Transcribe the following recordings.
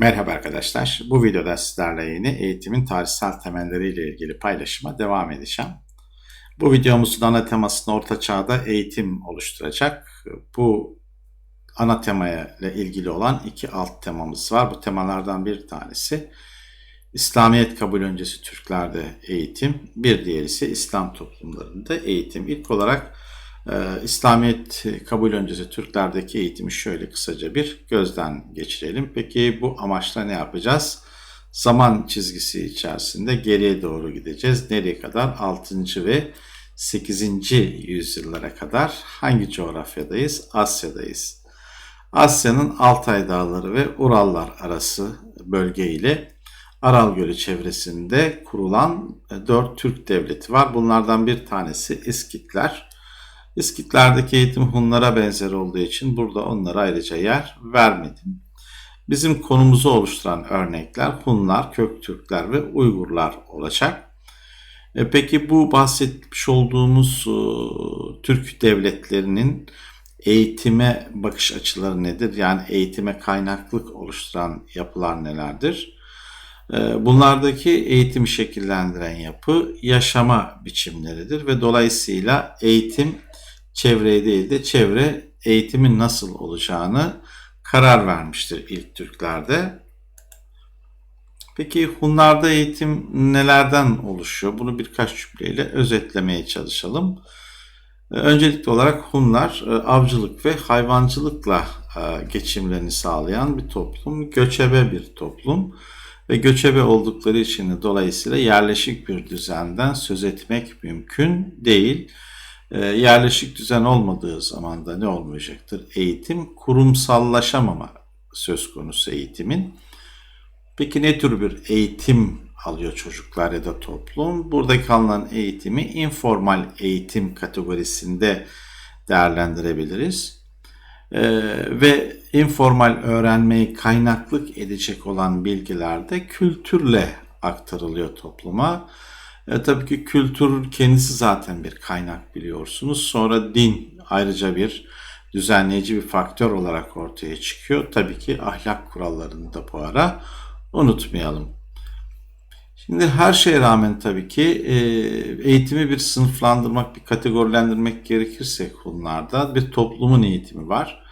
Merhaba arkadaşlar. Bu videoda sizlerle yeni eğitimin tarihsel temelleriyle ilgili paylaşıma devam edeceğim. Bu videomuzun ana temasını Orta Çağ'da eğitim oluşturacak. Bu ana temaya ile ilgili olan iki alt temamız var. Bu temalardan bir tanesi İslamiyet kabul öncesi Türklerde eğitim, bir diğeri ise İslam toplumlarında eğitim. İlk olarak ee, İslamiyet kabul öncesi Türklerdeki eğitimi şöyle kısaca bir gözden geçirelim. Peki bu amaçla ne yapacağız? Zaman çizgisi içerisinde geriye doğru gideceğiz. Nereye kadar? 6. ve 8. yüzyıllara kadar hangi coğrafyadayız? Asya'dayız. Asya'nın Altay Dağları ve Urallar arası bölge ile Aral Gölü çevresinde kurulan dört Türk devleti var. Bunlardan bir tanesi İskitler. İskitlerdeki eğitim Hunlara benzer olduğu için burada onlara ayrıca yer vermedim. Bizim konumuzu oluşturan örnekler Hunlar, Köktürkler ve Uygurlar olacak. E peki bu bahsetmiş olduğumuz e, Türk devletlerinin eğitime bakış açıları nedir? Yani eğitime kaynaklık oluşturan yapılar nelerdir? E, bunlardaki eğitimi şekillendiren yapı yaşama biçimleridir ve dolayısıyla eğitim çevreye değil de çevre eğitimin nasıl olacağını karar vermiştir ilk Türklerde. Peki Hunlarda eğitim nelerden oluşuyor? Bunu birkaç cümleyle özetlemeye çalışalım. Ee, öncelikli olarak Hunlar e, avcılık ve hayvancılıkla e, geçimlerini sağlayan bir toplum, göçebe bir toplum ve göçebe oldukları için de dolayısıyla yerleşik bir düzenden söz etmek mümkün değil. E, yerleşik düzen olmadığı zaman da ne olmayacaktır? Eğitim kurumsallaşamama söz konusu eğitimin. Peki ne tür bir eğitim alıyor çocuklar ya da toplum? Buradaki alınan eğitimi informal eğitim kategorisinde değerlendirebiliriz. Ee, ve informal öğrenmeyi kaynaklık edecek olan bilgiler de kültürle aktarılıyor topluma. E, tabii ki kültür kendisi zaten bir kaynak biliyorsunuz. Sonra din ayrıca bir düzenleyici bir faktör olarak ortaya çıkıyor. Tabii ki ahlak kurallarını da bu ara unutmayalım. Şimdi her şeye rağmen tabii ki e, eğitimi bir sınıflandırmak, bir kategorilendirmek gerekirse konularda bir toplumun eğitimi var.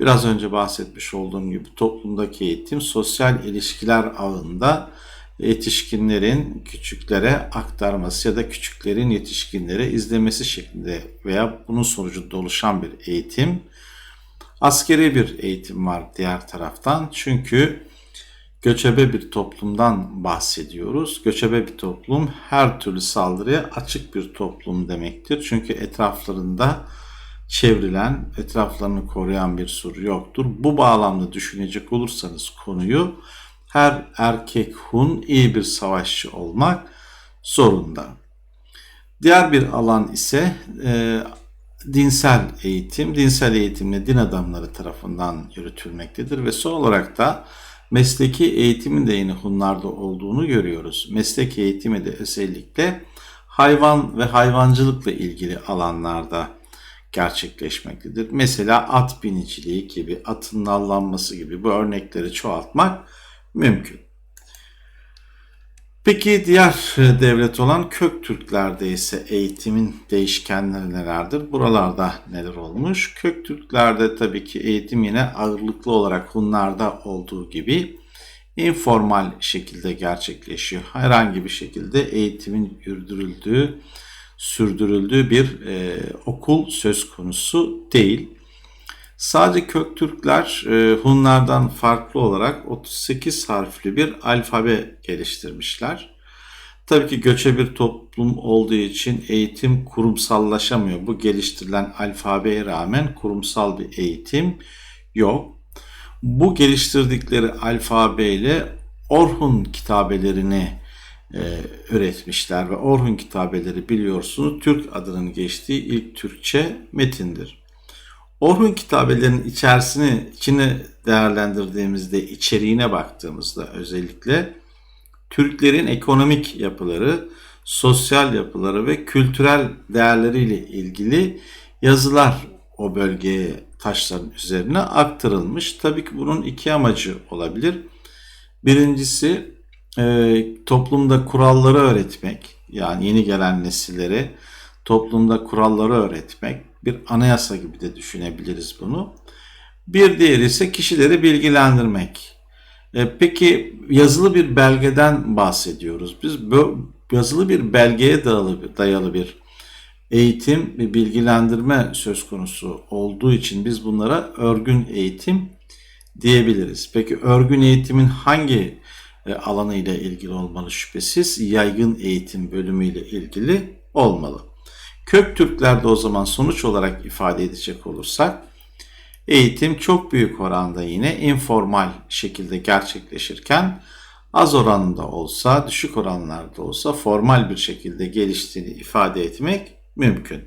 Biraz önce bahsetmiş olduğum gibi toplumdaki eğitim sosyal ilişkiler ağında yetişkinlerin küçüklere aktarması ya da küçüklerin yetişkinlere izlemesi şeklinde veya bunun sonucunda oluşan bir eğitim. Askeri bir eğitim var diğer taraftan. Çünkü göçebe bir toplumdan bahsediyoruz. Göçebe bir toplum her türlü saldırıya açık bir toplum demektir. Çünkü etraflarında çevrilen, etraflarını koruyan bir sur yoktur. Bu bağlamda düşünecek olursanız konuyu her erkek Hun iyi bir savaşçı olmak zorunda. Diğer bir alan ise e, dinsel eğitim. Dinsel eğitimle din adamları tarafından yürütülmektedir ve son olarak da mesleki eğitimin de yine Hunlarda olduğunu görüyoruz. Meslek eğitimi de özellikle hayvan ve hayvancılıkla ilgili alanlarda gerçekleşmektedir. Mesela at biniciliği gibi, atın nallanması gibi bu örnekleri çoğaltmak mümkün. Peki diğer devlet olan Köktürklerde ise eğitimin değişkenleri nelerdir? Buralarda neler olmuş? Köktürklerde tabii ki eğitim yine ağırlıklı olarak Hunlarda olduğu gibi informal şekilde gerçekleşiyor. Herhangi bir şekilde eğitimin yürütüldüğü, sürdürüldüğü bir e, okul söz konusu değil. Sadece Köktürkler e, Hunlardan farklı olarak 38 harfli bir alfabe geliştirmişler. Tabii ki göçe bir toplum olduğu için eğitim kurumsallaşamıyor. Bu geliştirilen alfabeye rağmen kurumsal bir eğitim yok. Bu geliştirdikleri alfabeyle Orhun kitabelerini e, üretmişler ve Orhun kitabeleri biliyorsunuz Türk adının geçtiği ilk Türkçe metindir. Orhun kitabelerinin içerisini içine değerlendirdiğimizde içeriğine baktığımızda özellikle Türklerin ekonomik yapıları, sosyal yapıları ve kültürel değerleriyle ilgili yazılar o bölgeye taşların üzerine aktarılmış. Tabii ki bunun iki amacı olabilir. Birincisi e, toplumda kuralları öğretmek. Yani yeni gelen nesillere toplumda kuralları öğretmek. Bir anayasa gibi de düşünebiliriz bunu. Bir diğeri ise kişileri bilgilendirmek. E, peki yazılı bir belgeden bahsediyoruz. Biz yazılı bir belgeye dayalı, dayalı bir eğitim ve bilgilendirme söz konusu olduğu için biz bunlara örgün eğitim diyebiliriz. Peki örgün eğitimin hangi e, alanı ile ilgili olmalı şüphesiz? Yaygın eğitim bölümü ile ilgili olmalı. Kök Türklerde o zaman sonuç olarak ifade edecek olursak eğitim çok büyük oranda yine informal şekilde gerçekleşirken az oranında olsa, düşük oranlarda olsa formal bir şekilde geliştiğini ifade etmek mümkün.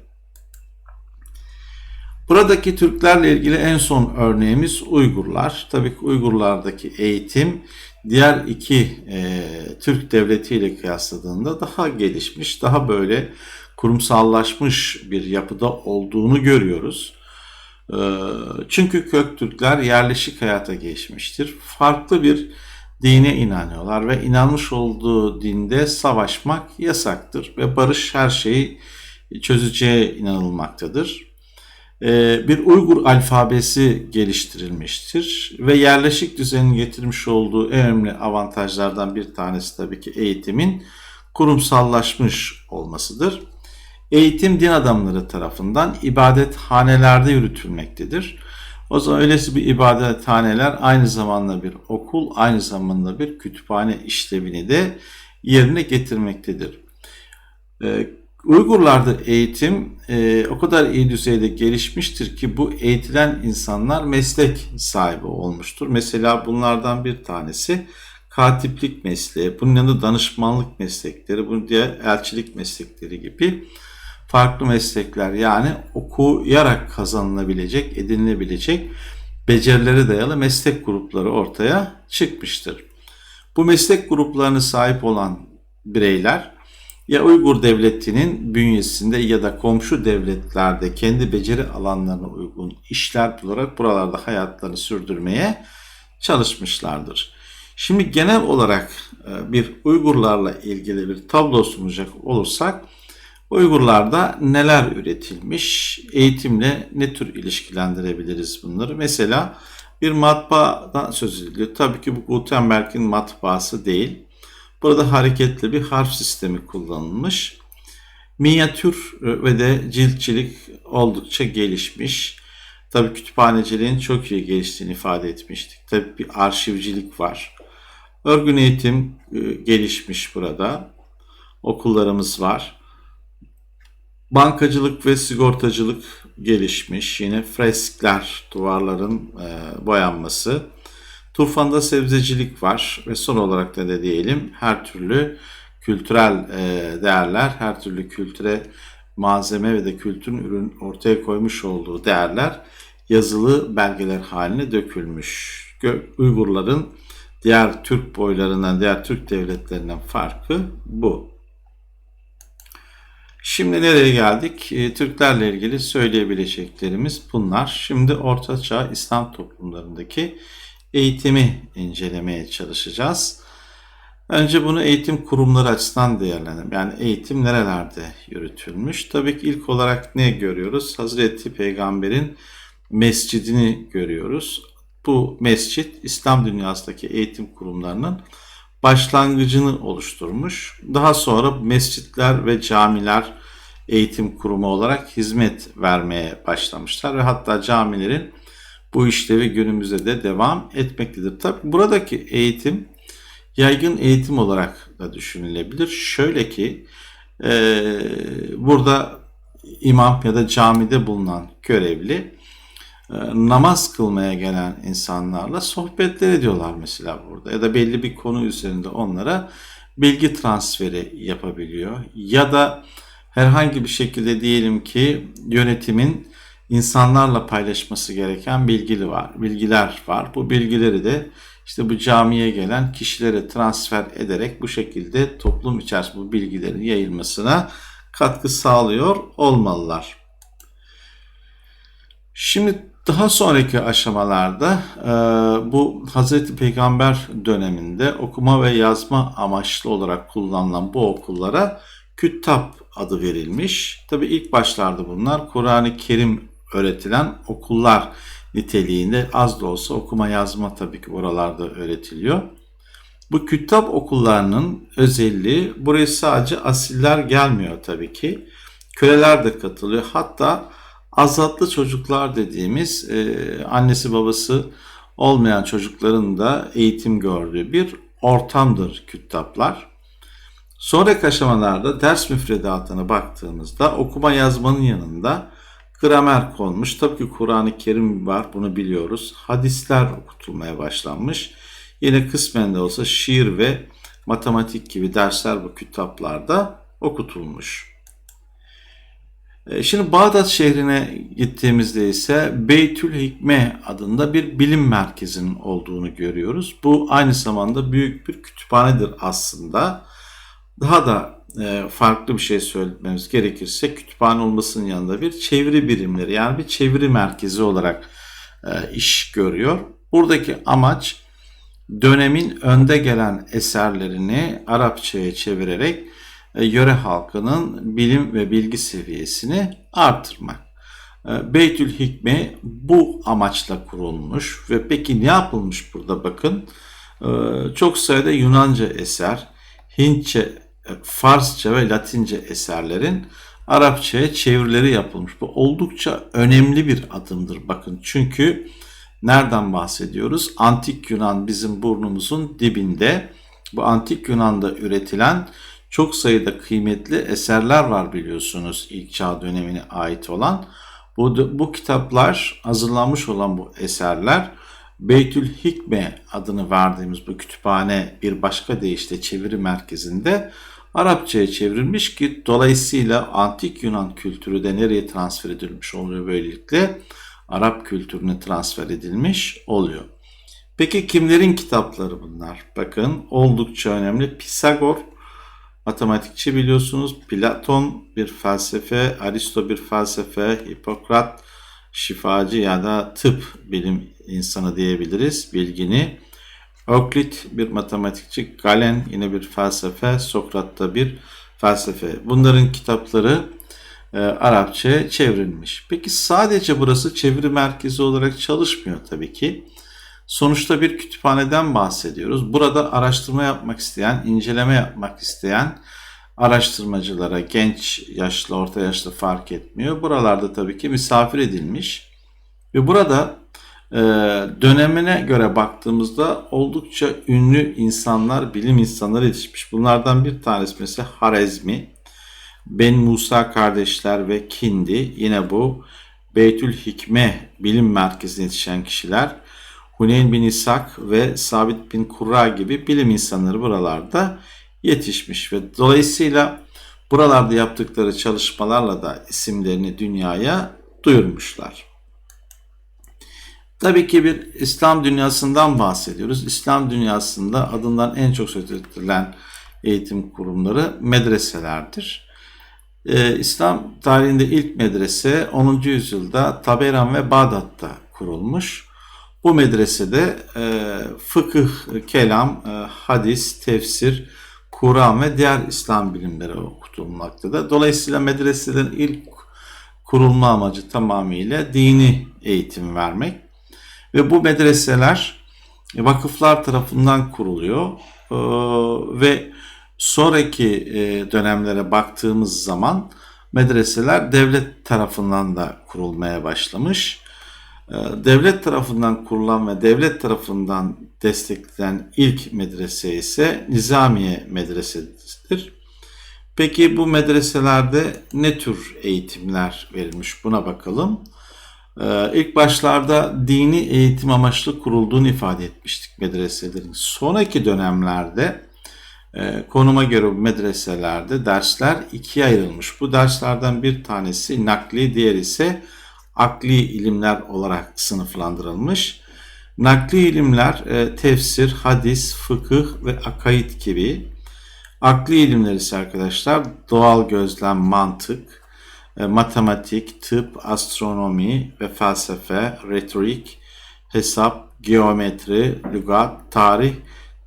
Buradaki Türklerle ilgili en son örneğimiz Uygurlar. Tabii ki Uygurlardaki eğitim diğer iki e, Türk devletiyle kıyasladığında daha gelişmiş, daha böyle kurumsallaşmış bir yapıda olduğunu görüyoruz. E, çünkü Köktürkler yerleşik hayata geçmiştir. Farklı bir dine inanıyorlar ve inanmış olduğu dinde savaşmak yasaktır ve barış her şeyi çözeceğe inanılmaktadır. Ee, bir Uygur alfabesi geliştirilmiştir ve yerleşik düzenin getirmiş olduğu en önemli avantajlardan bir tanesi tabii ki eğitimin kurumsallaşmış olmasıdır. Eğitim din adamları tarafından ibadethanelerde yürütülmektedir. O zaman öylesi bir ibadethaneler aynı zamanda bir okul, aynı zamanda bir kütüphane işlevini de yerine getirmektedir. Ee, Uygurlarda eğitim e, o kadar iyi düzeyde gelişmiştir ki bu eğitilen insanlar meslek sahibi olmuştur. Mesela bunlardan bir tanesi katiplik mesleği, bunun yanında danışmanlık meslekleri, bunun diğer elçilik meslekleri gibi farklı meslekler yani okuyarak kazanılabilecek, edinilebilecek becerilere dayalı meslek grupları ortaya çıkmıştır. Bu meslek gruplarına sahip olan bireyler ya Uygur devletinin bünyesinde ya da komşu devletlerde kendi beceri alanlarına uygun işler bularak buralarda hayatlarını sürdürmeye çalışmışlardır. Şimdi genel olarak e, bir Uygurlarla ilgili bir tablo sunacak olursak Uygurlarda neler üretilmiş, eğitimle ne tür ilişkilendirebiliriz bunları? Mesela bir matbaadan söz ediliyor. Tabii ki bu Gutenberg'in matbaası değil. Burada hareketli bir harf sistemi kullanılmış. Minyatür ve de ciltçilik oldukça gelişmiş. Tabii kütüphaneciliğin çok iyi geliştiğini ifade etmiştik. Tabii bir arşivcilik var. Örgün eğitim e, gelişmiş burada. Okullarımız var. Bankacılık ve sigortacılık gelişmiş. Yine freskler, duvarların e, boyanması. Turfanda sebzecilik var ve son olarak da ne diyelim her türlü kültürel e, değerler, her türlü kültüre malzeme ve de kültürün ürün ortaya koymuş olduğu değerler yazılı belgeler haline dökülmüş. Uygurların diğer Türk boylarından, diğer Türk devletlerinden farkı bu. Şimdi nereye geldik? E, Türklerle ilgili söyleyebileceklerimiz bunlar. Şimdi Orta Çağ İslam toplumlarındaki eğitimi incelemeye çalışacağız. Önce bunu eğitim kurumları açısından değerlendirelim. Yani eğitim nerelerde yürütülmüş? Tabii ki ilk olarak ne görüyoruz? Hazreti Peygamber'in mescidini görüyoruz. Bu mescit İslam dünyasındaki eğitim kurumlarının başlangıcını oluşturmuş. Daha sonra mescitler ve camiler eğitim kurumu olarak hizmet vermeye başlamışlar ve hatta camilerin bu işlevi günümüzde de devam etmektedir. Tabi buradaki eğitim yaygın eğitim olarak da düşünülebilir. Şöyle ki e, burada imam ya da camide bulunan görevli namaz kılmaya gelen insanlarla sohbetler ediyorlar mesela burada ya da belli bir konu üzerinde onlara bilgi transferi yapabiliyor ya da herhangi bir şekilde diyelim ki yönetimin insanlarla paylaşması gereken bilgili var, bilgiler var. Bu bilgileri de işte bu camiye gelen kişilere transfer ederek bu şekilde toplum içerisinde bu bilgilerin yayılmasına katkı sağlıyor olmalılar. Şimdi Daha sonraki aşamalarda e, bu Hazreti Peygamber döneminde okuma ve yazma amaçlı olarak kullanılan bu okullara küttap adı verilmiş. Tabi ilk başlarda bunlar Kur'an-ı Kerim öğretilen okullar niteliğinde az da olsa okuma yazma tabii ki oralarda öğretiliyor. Bu küttap okullarının özelliği buraya sadece asiller gelmiyor tabii ki. Köleler de katılıyor. Hatta azatlı çocuklar dediğimiz e, annesi babası olmayan çocukların da eğitim gördüğü bir ortamdır küttaplar. Sonraki aşamalarda ders müfredatına baktığımızda okuma yazmanın yanında gramer konmuş. Tabii ki Kur'an-ı Kerim var bunu biliyoruz. Hadisler okutulmaya başlanmış. Yine kısmen de olsa şiir ve matematik gibi dersler bu kitaplarda okutulmuş. E, şimdi Bağdat şehrine gittiğimizde ise Beytül Hikme adında bir bilim merkezinin olduğunu görüyoruz. Bu aynı zamanda büyük bir kütüphanedir aslında. Daha da e, farklı bir şey söylememiz gerekirse kütüphane olmasının yanında bir çeviri birimleri yani bir çeviri merkezi olarak e, iş görüyor. Buradaki amaç dönemin önde gelen eserlerini Arapçaya çevirerek yöre halkının bilim ve bilgi seviyesini artırmak. E, Beytül Hikme bu amaçla kurulmuş ve peki ne yapılmış burada bakın. E, çok sayıda Yunanca eser, Hintçe, Farsça ve Latince eserlerin Arapçaya çevirileri yapılmış. Bu oldukça önemli bir adımdır bakın. Çünkü nereden bahsediyoruz? Antik Yunan bizim burnumuzun dibinde. Bu antik Yunan'da üretilen çok sayıda kıymetli eserler var biliyorsunuz ilk çağ dönemine ait olan. Bu, bu kitaplar hazırlanmış olan bu eserler Beytül Hikme adını verdiğimiz bu kütüphane bir başka deyişle çeviri merkezinde Arapçaya çevrilmiş ki dolayısıyla antik Yunan kültürü de nereye transfer edilmiş oluyor böylelikle Arap kültürüne transfer edilmiş oluyor. Peki kimlerin kitapları bunlar? Bakın oldukça önemli. Pisagor matematikçi biliyorsunuz. Platon bir felsefe, Aristo bir felsefe, Hipokrat şifacı ya da tıp bilim insanı diyebiliriz bilgini. Öklit bir matematikçi, Galen yine bir felsefe, Sokrat da bir felsefe. Bunların kitapları e, Arapça çevrilmiş. Peki sadece burası çeviri merkezi olarak çalışmıyor tabii ki. Sonuçta bir kütüphaneden bahsediyoruz. Burada araştırma yapmak isteyen, inceleme yapmak isteyen araştırmacılara genç, yaşlı, orta yaşlı fark etmiyor. Buralarda tabii ki misafir edilmiş. Ve burada e, dönemine göre baktığımızda oldukça ünlü insanlar, bilim insanları yetişmiş. Bunlardan bir tanesi mesela Harezmi, Ben Musa kardeşler ve Kindi. Yine bu Beytül Hikme bilim merkezine yetişen kişiler. Huneyn bin İshak ve Sabit bin Kurra gibi bilim insanları buralarda yetişmiş ve dolayısıyla buralarda yaptıkları çalışmalarla da isimlerini dünyaya duyurmuşlar. Tabii ki bir İslam dünyasından bahsediyoruz. İslam dünyasında adından en çok söz edilen eğitim kurumları medreselerdir. Ee, İslam tarihinde ilk medrese 10. yüzyılda Taberan ve Bağdat'ta kurulmuş. Bu medresede e, fıkıh, kelam, e, hadis, tefsir, Kur'an ve diğer İslam bilimleri okutulmaktadır. Dolayısıyla medreselerin ilk kurulma amacı tamamıyla dini eğitim vermek. Ve bu medreseler vakıflar tarafından kuruluyor e, ve sonraki e, dönemlere baktığımız zaman medreseler devlet tarafından da kurulmaya başlamış. E, devlet tarafından kurulan ve devlet tarafından desteklenen ilk medrese ise Nizamiye Medresesidir. Peki bu medreselerde ne tür eğitimler verilmiş buna bakalım. Ee, ilk başlarda dini eğitim amaçlı kurulduğunu ifade etmiştik medreselerin. Sonraki dönemlerde e, konuma göre bu medreselerde dersler ikiye ayrılmış. Bu derslerden bir tanesi nakli, diğer ise akli ilimler olarak sınıflandırılmış. Nakli ilimler e, tefsir, hadis, fıkıh ve akaid gibi. Akli ilimler ise arkadaşlar doğal gözlem, mantık, e, matematik, tıp, astronomi ve felsefe, retorik, hesap, geometri, lügat, tarih,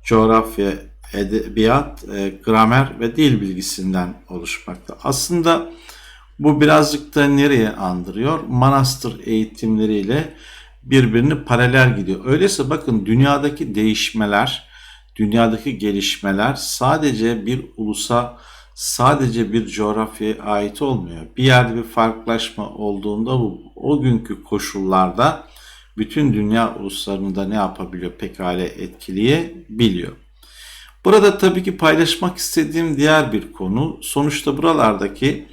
coğrafya, edebiyat, e, gramer ve dil bilgisinden oluşmakta. Aslında bu birazcık da nereye andırıyor? Manastır eğitimleriyle birbirini paralel gidiyor. Öyleyse bakın dünyadaki değişmeler, dünyadaki gelişmeler sadece bir ulusa, sadece bir coğrafyaya ait olmuyor. Bir yerde bir farklılaşma olduğunda bu o günkü koşullarda bütün dünya uluslarını da ne yapabiliyor pekala etkileyebiliyor. Burada tabii ki paylaşmak istediğim diğer bir konu sonuçta buralardaki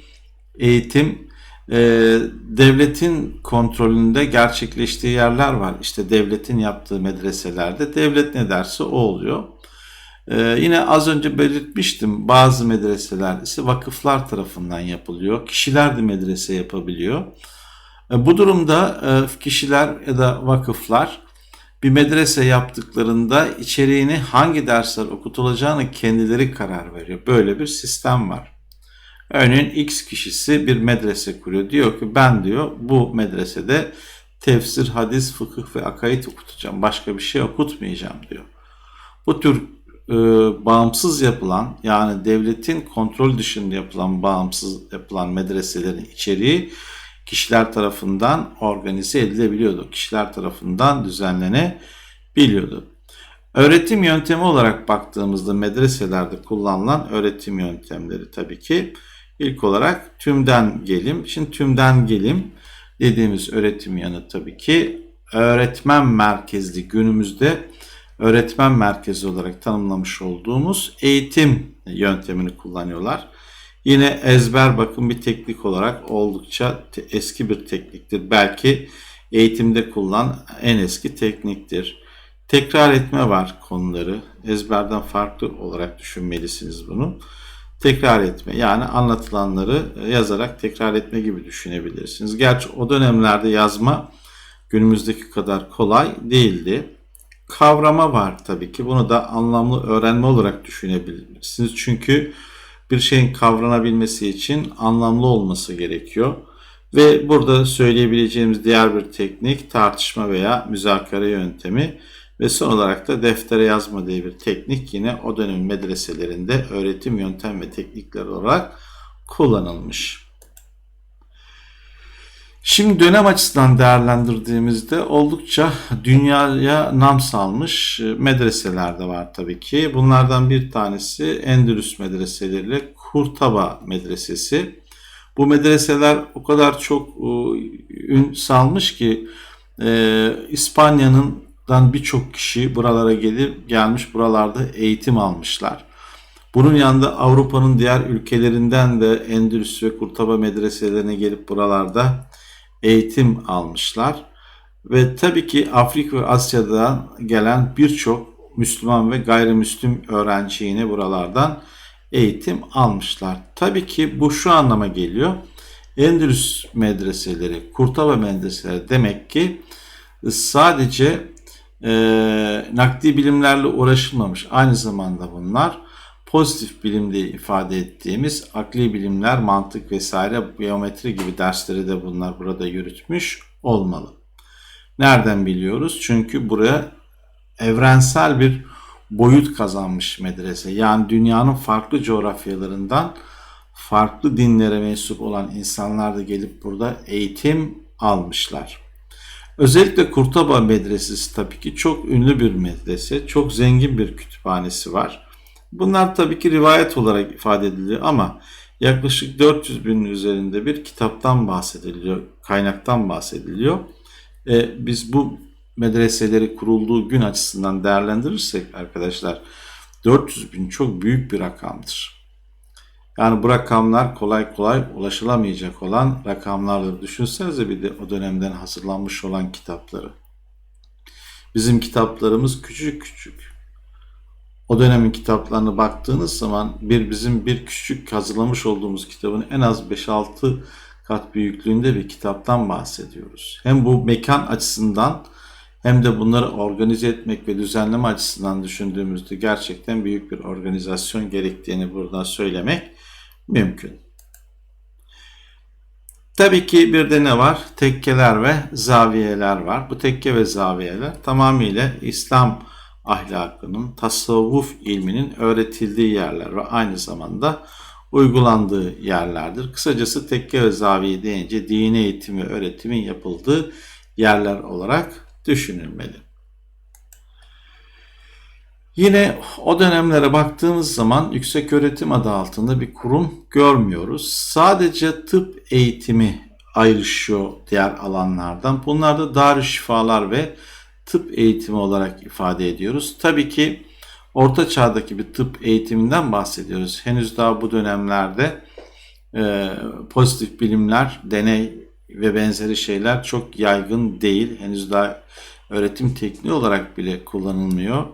eğitim e, devletin kontrolünde gerçekleştiği yerler var. İşte devletin yaptığı medreselerde devlet ne derse o oluyor. E, yine az önce belirtmiştim bazı medreseler ise vakıflar tarafından yapılıyor. Kişiler de medrese yapabiliyor. E, bu durumda e, kişiler ya da vakıflar bir medrese yaptıklarında içeriğini hangi dersler okutulacağını kendileri karar veriyor. Böyle bir sistem var. Örneğin X kişisi bir medrese kuruyor. Diyor ki ben diyor bu medresede tefsir, hadis, fıkıh ve akaid okutacağım. Başka bir şey okutmayacağım diyor. Bu tür e, bağımsız yapılan yani devletin kontrol dışında yapılan bağımsız yapılan medreselerin içeriği kişiler tarafından organize edilebiliyordu. Kişiler tarafından düzenlenebiliyordu. Öğretim yöntemi olarak baktığımızda medreselerde kullanılan öğretim yöntemleri tabii ki ilk olarak tümden gelim. Şimdi tümden gelim dediğimiz öğretim yanı tabii ki öğretmen merkezli günümüzde öğretmen merkezi olarak tanımlamış olduğumuz eğitim yöntemini kullanıyorlar. Yine ezber bakın bir teknik olarak oldukça eski bir tekniktir. Belki eğitimde kullanılan en eski tekniktir. Tekrar etme var konuları. Ezberden farklı olarak düşünmelisiniz bunu. Tekrar etme yani anlatılanları yazarak tekrar etme gibi düşünebilirsiniz. Gerçi o dönemlerde yazma günümüzdeki kadar kolay değildi. Kavrama var tabii ki. Bunu da anlamlı öğrenme olarak düşünebilirsiniz. Çünkü bir şeyin kavranabilmesi için anlamlı olması gerekiyor. Ve burada söyleyebileceğimiz diğer bir teknik tartışma veya müzakere yöntemi ve son olarak da deftere yazma diye bir teknik yine o dönem medreselerinde öğretim yöntem ve teknikler olarak kullanılmış. Şimdi dönem açısından değerlendirdiğimizde oldukça dünyaya nam salmış medreseler de var tabii ki. Bunlardan bir tanesi Endülüs medreseleriyle Kurtaba medresesi. Bu medreseler o kadar çok e, ün salmış ki e, İspanya'nın birçok kişi buralara gelip gelmiş buralarda eğitim almışlar. Bunun yanında Avrupa'nın diğer ülkelerinden de Endülüs ve Kurtaba medreselerine gelip buralarda eğitim almışlar. Ve tabii ki Afrika ve Asya'dan gelen birçok Müslüman ve gayrimüslim öğrenci yine buralardan eğitim almışlar. Tabii ki bu şu anlama geliyor. Endülüs medreseleri, Kurtaba medreseleri demek ki sadece e, nakdi bilimlerle uğraşılmamış. Aynı zamanda bunlar pozitif bilim diye ifade ettiğimiz akli bilimler, mantık vesaire, geometri gibi dersleri de bunlar burada yürütmüş olmalı. Nereden biliyoruz? Çünkü buraya evrensel bir boyut kazanmış medrese. Yani dünyanın farklı coğrafyalarından farklı dinlere mensup olan insanlar da gelip burada eğitim almışlar. Özellikle Kurtaba Medresesi tabii ki çok ünlü bir medrese. Çok zengin bir kütüphanesi var. Bunlar tabii ki rivayet olarak ifade ediliyor ama yaklaşık 400 binin üzerinde bir kitaptan bahsediliyor, kaynaktan bahsediliyor. E, biz bu medreseleri kurulduğu gün açısından değerlendirirsek arkadaşlar 400 bin çok büyük bir rakamdır. Yani bu rakamlar kolay kolay ulaşılamayacak olan rakamlardır. Düşünsenize bir de o dönemden hazırlanmış olan kitapları. Bizim kitaplarımız küçük küçük o dönemin kitaplarına baktığınız zaman bir bizim bir küçük hazırlamış olduğumuz kitabın en az 5-6 kat büyüklüğünde bir kitaptan bahsediyoruz. Hem bu mekan açısından hem de bunları organize etmek ve düzenleme açısından düşündüğümüzde gerçekten büyük bir organizasyon gerektiğini buradan söylemek mümkün. Tabii ki bir de ne var? Tekkeler ve zaviyeler var. Bu tekke ve zaviyeler tamamıyla İslam ahlakının, tasavvuf ilminin öğretildiği yerler ve aynı zamanda uygulandığı yerlerdir. Kısacası tekke ve zaviye deyince dini eğitim ve öğretimin yapıldığı yerler olarak düşünülmeli. Yine o dönemlere baktığımız zaman yüksek öğretim adı altında bir kurum görmüyoruz. Sadece tıp eğitimi ayrışıyor diğer alanlardan. Bunlar da Darüşşifalar ve tıp eğitimi olarak ifade ediyoruz. Tabii ki orta çağdaki bir tıp eğitiminden bahsediyoruz. Henüz daha bu dönemlerde e, pozitif bilimler, deney ve benzeri şeyler çok yaygın değil. Henüz daha öğretim tekniği olarak bile kullanılmıyor.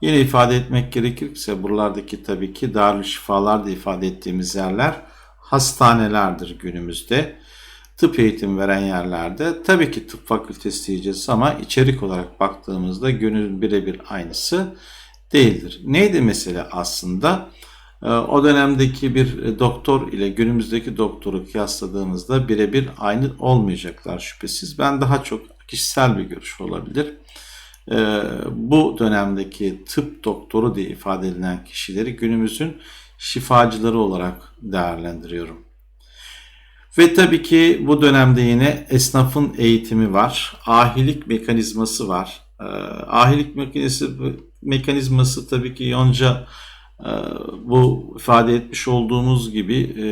Yine ifade etmek gerekirse buralardaki tabii ki darül şifalar da ifade ettiğimiz yerler hastanelerdir günümüzde. Tıp eğitim veren yerlerde tabii ki tıp fakültesi diyeceğiz ama içerik olarak baktığımızda günün birebir aynısı değildir. Neydi mesela aslında? O dönemdeki bir doktor ile günümüzdeki doktoru kıyasladığımızda birebir aynı olmayacaklar şüphesiz. Ben daha çok kişisel bir görüş olabilir. Ee, bu dönemdeki tıp doktoru diye ifade edilen kişileri günümüzün şifacıları olarak değerlendiriyorum. Ve tabii ki bu dönemde yine esnafın eğitimi var. Ahilik mekanizması var. Ee, ahilik mekanizması, mekanizması tabii ki yonca e, bu ifade etmiş olduğumuz gibi e,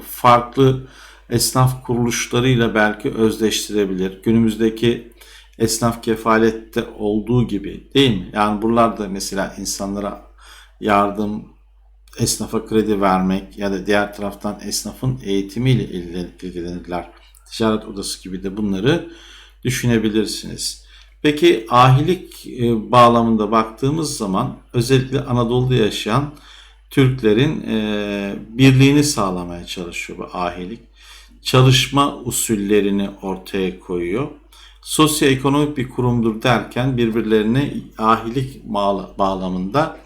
farklı esnaf kuruluşlarıyla belki özdeştirebilir. Günümüzdeki esnaf kefalette olduğu gibi değil mi? Yani buralarda mesela insanlara yardım, esnafa kredi vermek ya da diğer taraftan esnafın eğitimiyle ilgilenirler. Ticaret odası gibi de bunları düşünebilirsiniz. Peki ahilik e, bağlamında baktığımız zaman özellikle Anadolu'da yaşayan Türklerin e, birliğini sağlamaya çalışıyor bu ahilik. Çalışma usullerini ortaya koyuyor sosyoekonomik bir kurumdur derken birbirlerine ahilik bağlamında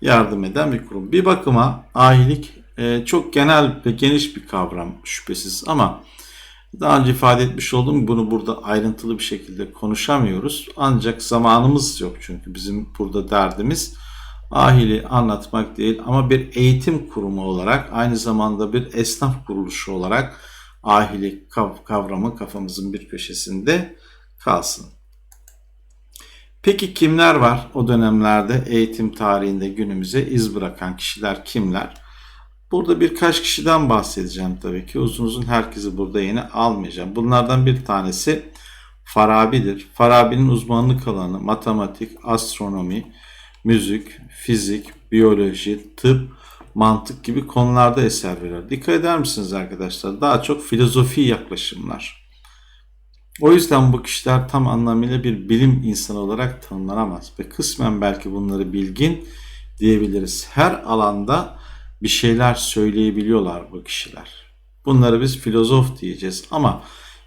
yardım eden bir kurum. Bir bakıma ahilik e, çok genel ve geniş bir kavram şüphesiz ama daha önce ifade etmiş olduğum bunu burada ayrıntılı bir şekilde konuşamıyoruz. Ancak zamanımız yok çünkü bizim burada derdimiz ahili anlatmak değil ama bir eğitim kurumu olarak aynı zamanda bir esnaf kuruluşu olarak ahilik kavramı kafamızın bir köşesinde kalsın. Peki kimler var o dönemlerde eğitim tarihinde günümüze iz bırakan kişiler kimler? Burada birkaç kişiden bahsedeceğim tabii ki. Uzun uzun herkesi burada yine almayacağım. Bunlardan bir tanesi Farabi'dir. Farabi'nin uzmanlık alanı matematik, astronomi, müzik, fizik, biyoloji, tıp, mantık gibi konularda eser verir. Dikkat eder misiniz arkadaşlar? Daha çok filozofi yaklaşımlar. O yüzden bu kişiler tam anlamıyla bir bilim insanı olarak tanımlanamaz ve kısmen belki bunları bilgin diyebiliriz. Her alanda bir şeyler söyleyebiliyorlar bu kişiler. Bunları biz filozof diyeceğiz ama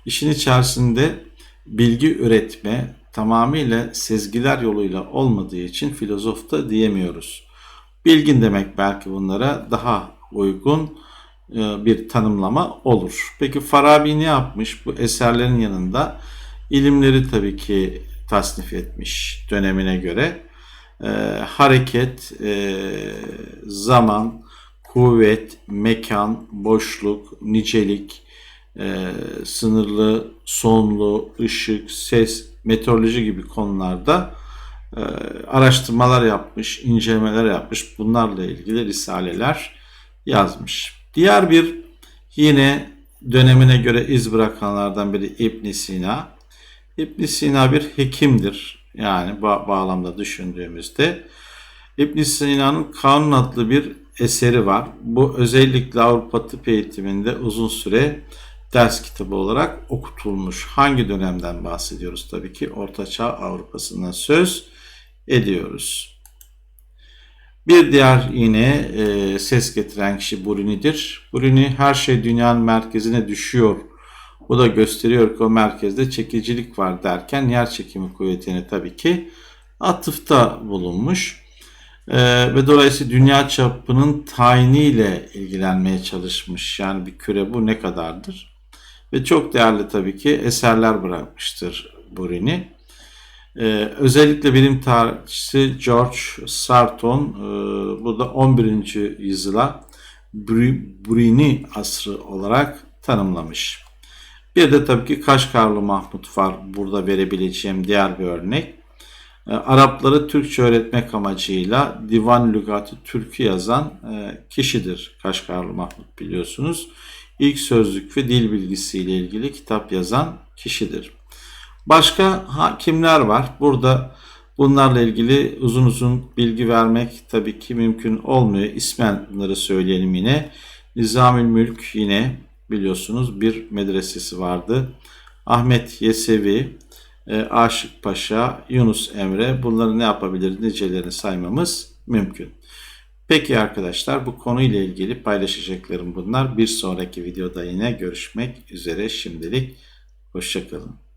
işin içerisinde bilgi üretme tamamıyla sezgiler yoluyla olmadığı için filozof da diyemiyoruz. Bilgin demek belki bunlara daha uygun e, bir tanımlama olur. Peki Farabi ne yapmış? Bu eserlerin yanında ilimleri tabii ki tasnif etmiş dönemine göre. E, hareket, e, zaman, kuvvet, mekan, boşluk, nicelik, e, sınırlı, sonlu, ışık, ses, meteoroloji gibi konularda e, araştırmalar yapmış, incelemeler yapmış. Bunlarla ilgili risaleler yazmış. Diğer bir yine dönemine göre iz bırakanlardan biri İbn Sina. İbn Sina bir hekimdir. Yani ba- bağlamda düşündüğümüzde. İbn Sina'nın Kanun adlı bir eseri var. Bu özellikle Avrupa tıp eğitiminde uzun süre ders kitabı olarak okutulmuş. Hangi dönemden bahsediyoruz? Tabii ki Orta Çağ Avrupa'sından söz ediyoruz. Bir diğer yine e, ses getiren kişi Bruni'dir. Bruni her şey dünyanın merkezine düşüyor. Bu da gösteriyor ki o merkezde çekicilik var derken yer çekimi kuvvetine tabii ki atıfta bulunmuş. E, ve dolayısıyla dünya çapının tayiniyle ilgilenmeye çalışmış. Yani bir küre bu ne kadardır? ve çok değerli tabii ki eserler bırakmıştır Burini. Ee, özellikle bilim tarihçisi George Sarton e, bu da 11. yüzyıla Burini asrı olarak tanımlamış. Bir de tabii ki Kaşgarlı Mahmut var burada verebileceğim diğer bir örnek. E, Arapları Türkçe öğretmek amacıyla Divan Lügatı Türk'ü yazan e, kişidir Kaşgarlı Mahmut biliyorsunuz. İlk sözlük ve dil bilgisiyle ilgili kitap yazan kişidir. Başka kimler var? Burada bunlarla ilgili uzun uzun bilgi vermek tabii ki mümkün olmuyor. İsmen bunları söyleyelim yine. Nizamül Mülk yine biliyorsunuz bir medresesi vardı. Ahmet Yesevi, e, Aşık Paşa, Yunus Emre bunları ne yapabiliriz nicelerini saymamız mümkün. Peki arkadaşlar bu konuyla ilgili paylaşacaklarım bunlar. Bir sonraki videoda yine görüşmek üzere şimdilik. Hoşçakalın.